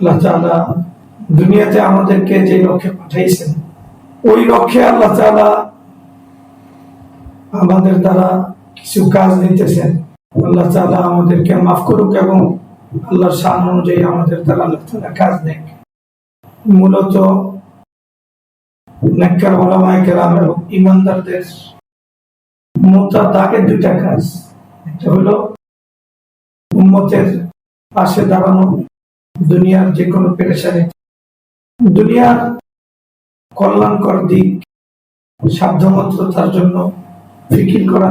আল্লাহ তাআলা দুনিয়াতে আমাদেরকে যে লক্ষ্যে পাঠাইছেন, ওই লক্ষ্যে আল্লাহ তাআলা আমাদের দ্বারা কিছু কাজ নিতেছেন আল্লাহ তাআলা আমাদেরকে মাফ করুক এবং আল্লাহর শান অনুযায়ী আমাদের দ্বারা আল্লাহ তাআলা কাজ দেখ মূলত নেককার ওলামায়ে কেরাম ইমানদারদের মোতা দাগের দুইটা কাজ। একটা হলো উম্মতের পাশে দাঁড়ানো দুনিয়ার যে কোনো পেরেশানি। দুনিয়ার কল্যাণকর দিক সাধ্যমাত্র তার জন্য ফিকির করা,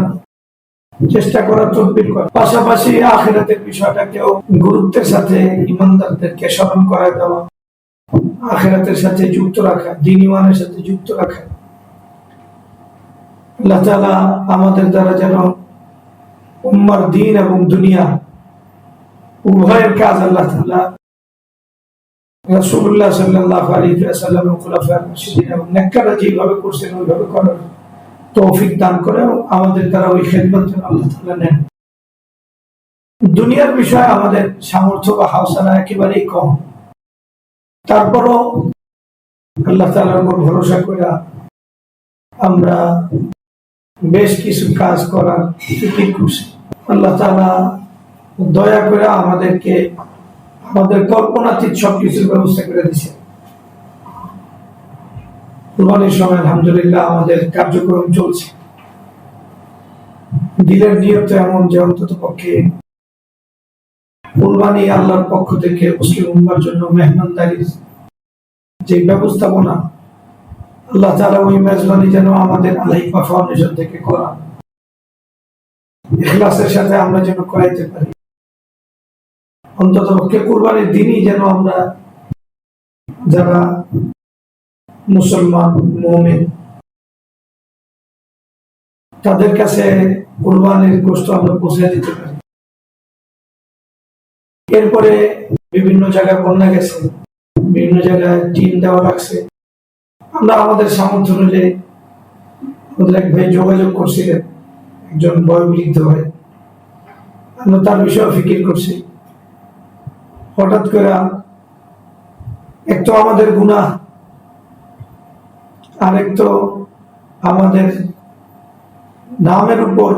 চেষ্টা করা তদবির করা। পাশাপাশি আখেরাতের বিষয়টাকেও গুরুত্বের সাথে ইমানদারদেরকে স্মরণ করা দেওয়া, আখেরাতের সাথে যুক্ত রাখা, দিন ইমানের সাথে যুক্ত রাখা। আল্লাহ আমাদের দ্বারা যেন উম্মার দিন এবং দুনিয়া উভয়ের কাজ আল্লাহ রাসূলুল্লাহ সাল্লাল্লাহু আলাইহি ওয়াসাল্লাম এবং যেভাবে করছেন, ওইভাবে করার তৌফিক দান করে আমাদের ওই খেদমত আল্লাহ নেন। দুনিয়ার বিষয়ে আমাদের সামর্থ্য বা হাওসানা একেবারেই কম। তারপরও আল্লাহ উপর ভরসা করে আমরা বেশ কিছু কাজ করার আল্লাহ তাআলা দয়া করে আমাদেরকে আমাদের কল্পনাতীত সবকিছুর ব্যবস্থা করে দিছে। কুরবানির সময় আলহামদুলিল্লাহ আমাদের কার্যক্রম চলছে। দিলের নিয়ত এমন যে অন্তত পক্ষে কুরবানি আল্লাহর পক্ষ থেকে মুসলিম উম্মার জন্য মেহমানদারির যে ব্যবস্থাপনা, আল্লাহ তাআলা ওই মেজবানি যেন আমাদের আলাইফা ফাউন্ডেশন থেকে করা। ইখলাসের সাথে আমরা যেন করাইতে পারি। অন্তত পক্ষে কুরবানির দিনই যেন আমরা যারা মুসলমান, মমিন, তাদের কাছে কুরবানির গোষ্ঠ আমরা পৌঁছে দিতে পারি। এরপরে বিভিন্ন জায়গায় বন্যা গেছে, বিভিন্ন জায়গায় টিন দেওয়া লাগছে। আমরা আমাদের সামর্থ্য অনুযায়ী আমাদের এক ভাই যোগাযোগ করছিলেন, একজন বয়োবৃদ্ধ ভাই। আমরা তার বিষয়ে ফিকির করছি। হঠাৎ করে এক তো আমাদের গুণা আরেক তো আমাদের নামের উপর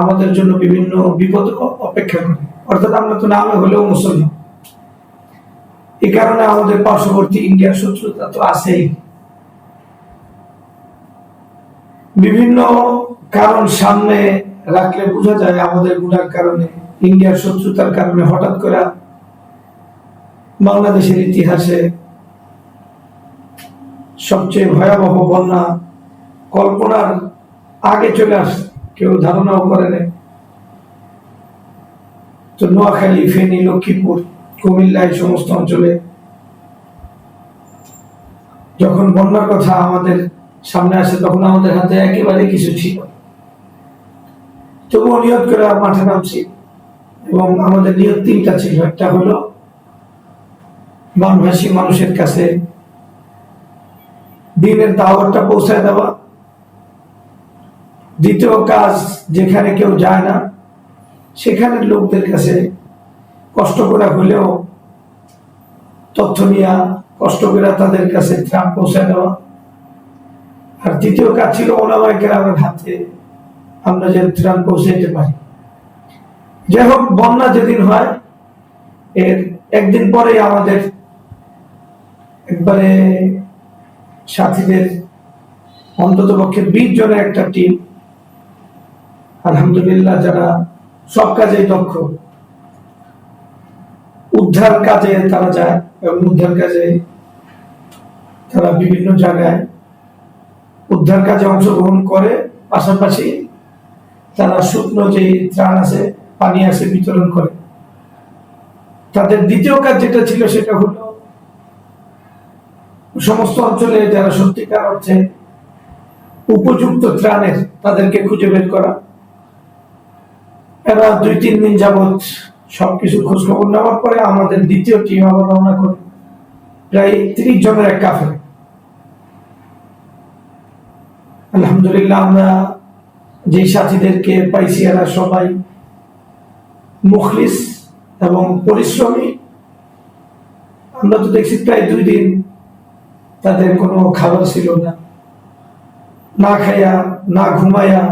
আমাদের জন্য বিভিন্ন বিপদ অপেক্ষা করে। অর্থাৎ আমরা তো নামে হলেও মুসলমান। এই কারণে আমাদের পার্শ্ববর্তী ইন্ডিয়ার শত্রুতা তো আছেই। বিভিন্ন কারণ সামনে রাখলে বোঝা যায় আমাদের গুণার কারণে, ইন্ডিয়ার শত্রুতার কারণে হঠাৎ করে বাংলাদেশের ইতিহাসে সবচেয়ে ভয়াবহ বন্যা কল্পনার আগে চলে আসে, কেউ ধারণাও করে নেই। তো নোয়াখালী, ফেনী, লক্ষ্মীপুর, কুমিল্লা এই সমস্ত অঞ্চলে যখন বন্যার কথা আমাদের সামনে আসে, তখন আমাদের হাতে একেবারে কিছু ছিল। তবুও নিয়ত করে মাঠে নামছি এবং আমাদের নিয়ত তিনটা ছিল। একটা হলো বানভাসী মানুষের কাছে দিনের দাওয়াতটা পৌঁছায় দেওয়া। দ্বিতীয় কাজ, যেখানে কেউ যায় না, সেখানের লোকদের কাছে কষ্ট করে হলেও তথ্য নিয়ে, কষ্ট করে তাদের কাছে ত্রাণ পৌঁছায় দেওয়া। আর তৃতীয় কাজ ছিল ওলামায় গ্রামের হাতে আমরা যেন ত্রাণ পৌঁছাইতে পারি। যাই হোক, বন্যা যেদিন হয়, এর একদিন পরে আমাদের একবারে সাথীদের অন্তত পক্ষে বিশ জনের একটা টিম আলহামদুলিল্লাহ যারা সব কাজেই দক্ষ, উদ্ধার কাজে তারা যায় এবং উদ্ধার কাজে তারা বিভিন্ন জায়গায় উদ্ধার কাজে অংশগ্রহণ করে। পাশাপাশি তারা শুকনো যে ত্রাণ আছে, পানি আছে বিতরণ করে। তাদের দ্বিতীয় কাজ যেটা ছিল সেটা হলো সমস্ত অঞ্চলে যারা সত্যিকার অর্থে উপযুক্ত ত্রাণের তাদেরকে খুঁজে বের করা, এরা দুই তিন দিন যাবৎ সবকিছু খোঁজ খবর নেওয়ার পরে আমাদের দ্বিতীয় টিম আবার রওনা করে। প্রায় ত্রিশ জনের এক কাফে আলহামদুলিল্লাহ আমরা যে সাথীদেরকে পাইছি এরা সবাই মুখলিস এবং পরিশ্রমী। আমরা তো দেখছি প্রায় দুই দিন তাদের কোনো খাবার ছিল না। না খাইয়া না ঘুমাইয়া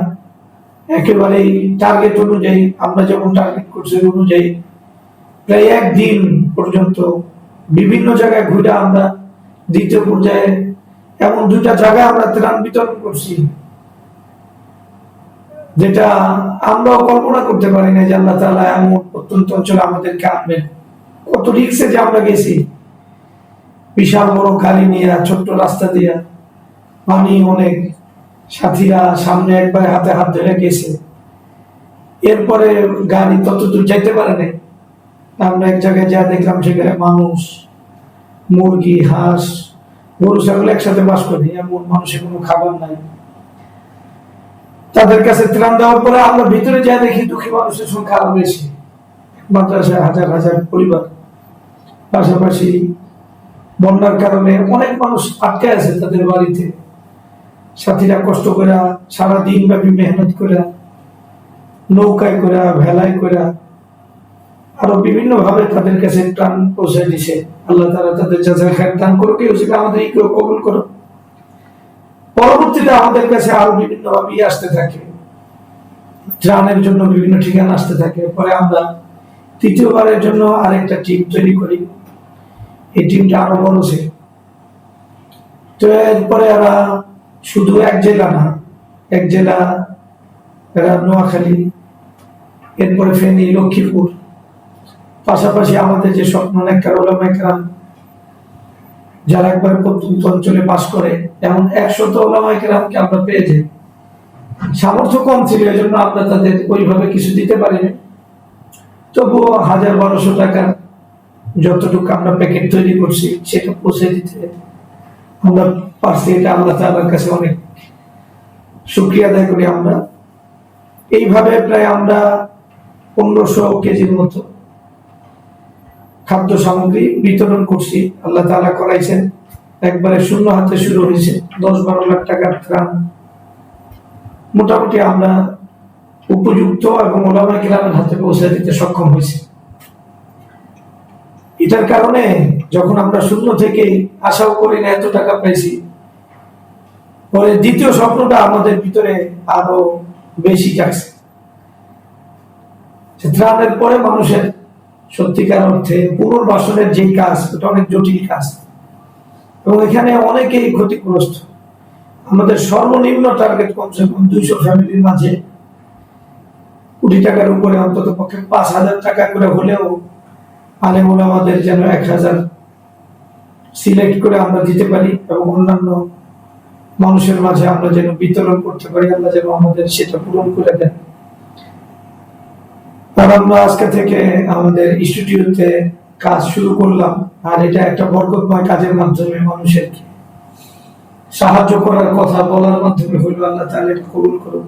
একেবারেই টার্গেট অনুযায়ী, আমরা যেমন টার্গেট করছি অনুযায়ী প্রায় একদিন পর্যন্ত বিভিন্ন জায়গায় ঘুরে আমরা দ্বিতীয় পর্যায়ে এমন দুইটা জায়গায় আমরা ত্রাণ বিতরণ করছি, যেটা আমরাও কল্পনা করতে পারি না যে আল্লাহ তালা এমন অত্যন্ত অঞ্চলে আমাদেরকে আনবেন। কত রিক্সে যে আমরা গেছি। বিশাল বড় গাড়ি নিয়ে, ছোট্ট রাস্তা দিয়ে। পানি অনেক সাথীরা সামনে একবার হাতে হাত ধরে গেছে। এরপরে গাড়ি তত দূর যাইতে পারে নাই। আমরা এক জায়গায় যা দেখলাম, সেখানে মানুষ, মুরগি, হাঁস, গরু, ছাগল একসাথে বাস করে। এমন মানুষের কোনো খাবার নাই। তাদের কাছে ত্রাণ দেওয়ার পরে আমরা ভিতরে যা দেখি, দুঃখী মানুষের সংখ্যা আরও বেশি। মাদ্রাসায় হাজার হাজার পরিবার। পাশাপাশি বন্যার কারণে অনেক মানুষ আটকে আছে তাদের বাড়িতে। সাথীরা কষ্ট করে সারা দিন ব্যাপী মেহনত করে, নৌকায় করে, ভেলায় করে, আরও বিভিন্ন ভাবে তাদের কাছে ত্রাণ পৌঁছে দিছে। আল্লাহ তারা তাদের যাচাই খায় দান করুক সেটা আমাদের কেউ কবুল করো পরবর্তীতে আমাদের কাছে আরও বিভিন্ন ভাবে ইয়ে আসতে থাকে। ত্রাণের জন্য বিভিন্ন ঠিকানা আসতে থাকে। পরে আমরা তৃতীয়বারের জন্য আরেকটা টিম তৈরি করি। এই টিমটা আরও বড় ছিল। তো এরপরে এরা শুধু এক জেলা না, এক জেলা এরা নোয়াখালী, এরপরে ফেনী, লক্ষ্মীপুর। পাশাপাশি আমাদের যে স্বপ্ন নেকর ওলামাইকরাম যারা একবার প্রত্যন্ত অঞ্চলে বাস করে, এমন একশত ওলামাইকরামকে আমরা পেয়েছি সামর্থ্য কম ছিল এই জন্য আমরা তাদের ওইভাবে কিছু দিতে পারিনি। তবুও হাজার বারোশো টাকার যতটুকু আমরা প্যাকেট তৈরি করছি, সেটা পৌঁছে দিতে আমরা পারছি। এটা আল্লাহ তাআলার কাছে অনেক শুক্রিয়া আদায় করি আমরা। এইভাবে প্রায় আমরা পনেরোশো কেজির মতো খাদ্য সামগ্রী বিতরণ করছি। আল্লাহ তাআলা করাইছেন। একবারে শূন্য হাতে শুরু হয়েছে। দশ বারো লাখ টাকার ত্রাণ। মোটামুটি আমরা উপযুক্ত এবং ওলামা কিরামের হাতে পৌঁছে দিতে সক্ষম হয়েছি। এটার কারণে যখন আমরা শূন্য থেকে আশাও করি না এত টাকা পাইছি পরে দ্বিতীয় স্বপ্নটা আমাদের ভিতরে আরও বেশি জাগছে। ত্রাণের পরে মানুষের সত্যিকার অর্থে পুনর্বাসনের যে কাজ এটা অনেক জটিল কাজ। এবং এখানে অনেকেই ক্ষতিগ্রস্ত। আমাদের সর্বনিম্ন টার্গেট কমসে কম দুইশো ফ্যামিলির মাঝে। কোটি টাকার উপরে অন্তত পক্ষে পাঁচ হাজার টাকা করে হলেও আলেমুল আমাদের যেন এক হাজার সিলেক্ট করে আমরা দিতে পারি এবং অন্যান্য মানুষের মাঝে আমরা যেন বিতরণ করতে পারি, আল্লাহ যেন আমাদের সেটা পূরণ করে দেন। আর আমরা আজকে থেকে আমাদের স্টুডিওতে কাজ শুরু করলাম, আর এটা একটা বরকতময় কাজের মাধ্যমে মানুষের সাহায্য করার কথা বলার মাধ্যমে হইল আল্লাহ তাহলে কবুল করুক,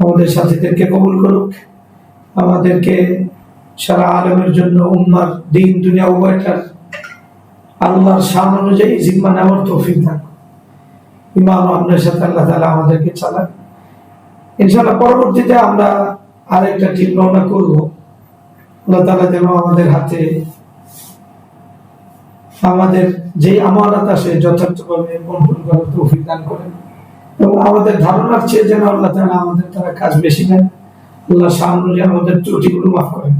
আমাদের সাথীদেরকে কবুল করুক, আমাদেরকে সারা আলমের জন্য উম্মার দিন, দুনিয়া উভয়টার আল্লাহর শান অনুযায়ী জিম্মা নেওয়ার তৌফিক থাকুক ইমাম আপনার সাথে আল্লাহ তালা আমাদেরকে চালাক। ইনশাল্লাহ পরবর্তীতে আমরা আরেকটা টিম রওনা করব। আল্লাহ তালা যেন আমাদের হাতে আমাদের যে আমানত আসে যথার্থভাবে কন্ট্রোল করার তৌফিক দান করেন। এবং আমাদের ধারণার চেয়ে যেন আল্লাহ তালা আমাদের তারা কাজ বেশি নেন আল্লাহ সামনে আমাদের ত্রুটিগুলো মাফ করেন।